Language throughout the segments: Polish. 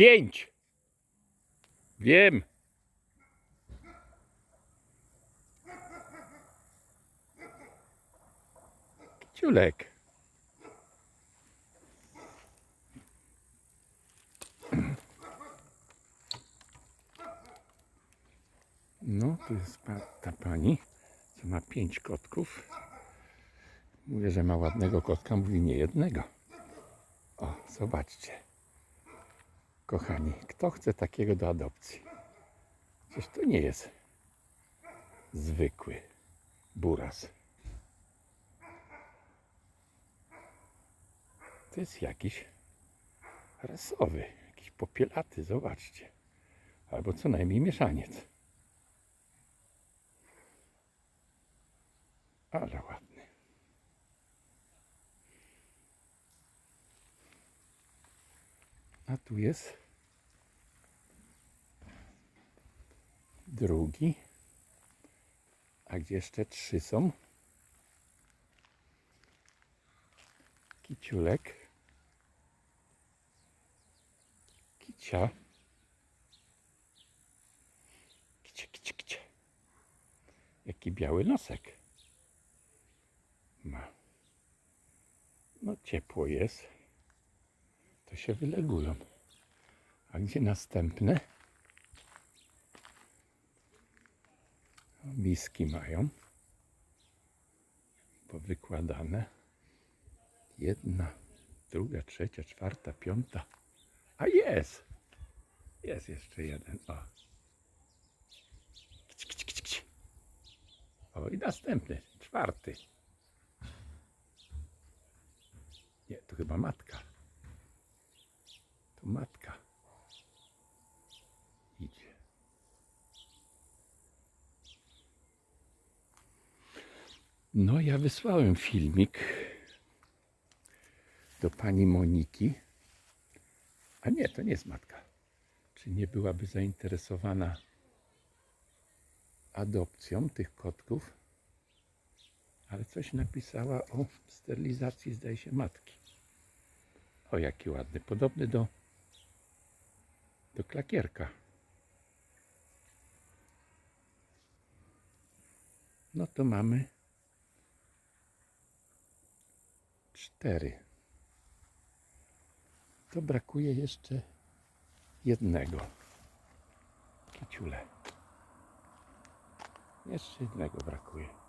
pięć. Wiem. Ciulek. No, tu jest ta pani, co ma pięć kotków. Mówię, że ma ładnego kotka, mówi nie jednego. O, zobaczcie. Kochani, kto chce takiego do adopcji? Przecież to nie jest zwykły buras. To jest jakiś rasowy, jakiś popielaty, zobaczcie. Albo co najmniej mieszaniec. Ale ładny. A tu jest drugi. A gdzie jeszcze trzy są? Kiciulek. Kicia. Kicie, kicie, kicie. Jaki biały nosek ma. No ciepło jest. To się wylegują. A gdzie następne? Miski mają. Powykładane. Jedna, druga, trzecia, czwarta, piąta. A jest! Jest jeszcze jeden. O. Kici, kici, kici, kici. O i następny, czwarty. Nie, to chyba matka. To matka. Idzie. No, ja wysłałem filmik do pani Moniki. A nie, to nie jest matka. Czy nie byłaby zainteresowana adopcją tych kotków? Ale coś napisała o sterylizacji, zdaje się, matki. O, jaki ładny. Podobny do, do klakierka. No to mamy cztery. To brakuje jeszcze jednego. Kiciule. Jeszcze jednego brakuje.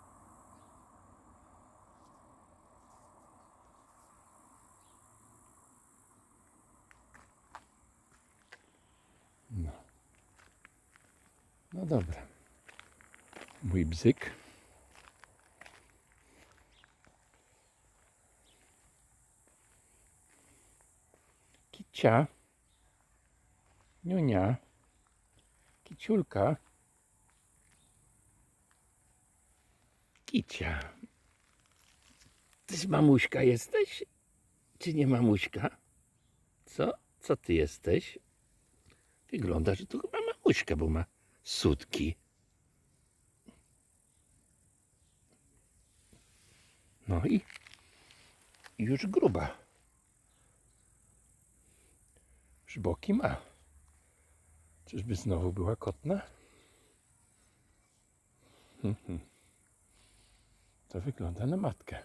No dobra. Mój bzyk. Kicia. Niunia. Kiciulka. Kicia. Tyś mamuśka jesteś? Czy nie mamuśka? Co? Co ty jesteś? Wygląda, że to chyba mamuśka, bo ma sutki. No i już gruba. Już ma. Czyżby znowu była kotna? Mhm. To wygląda na matkę.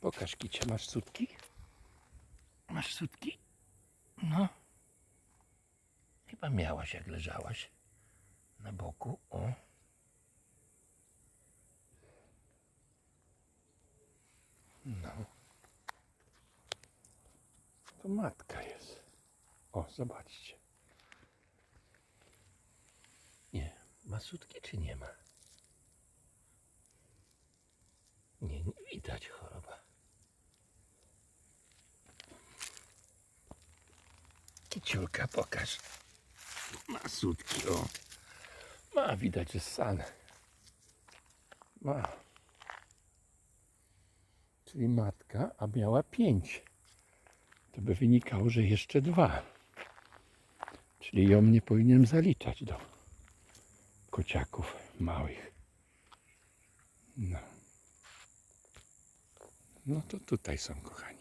Pokaż kicie, masz sutki? Masz sutki? No. Chyba miałaś, jak leżałaś na boku. O. No. To matka jest. O, zobaczcie. Nie. Ma sutki czy nie ma? Nie, nie widać choroba. Kiciulka, pokaż. Ma sutki, o. Ma, widać, że ssane. Ma. Czyli matka, a miała pięć. To by wynikało, że jeszcze dwa. Czyli ją nie powinienem zaliczać do kociaków małych. No. No to tutaj są, kochani.